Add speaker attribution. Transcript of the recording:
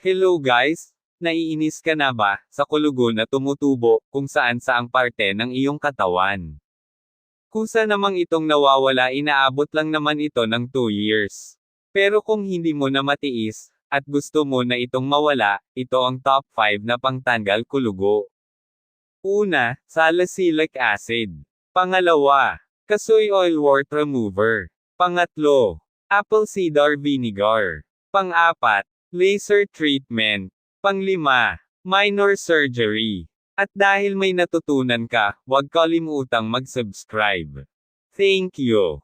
Speaker 1: Hello guys! Naiinis ka na ba sa kulugo na tumutubo kung saan saang parte ng iyong katawan? Kusa namang itong nawawala inaabot lang naman ito ng 2 years. Pero kung hindi mo na matiis, at gusto mo na itong mawala, ito ang top 5 na pangtanggal kulugo. Una, salicylic acid. Pangalawa, kasoy oil wart remover. Pangatlo, apple cider vinegar. Pang-apat, laser treatment. Panglima, minor surgery. At dahil may natutunan ka, huwag kalimutang mag-subscribe. Thank you.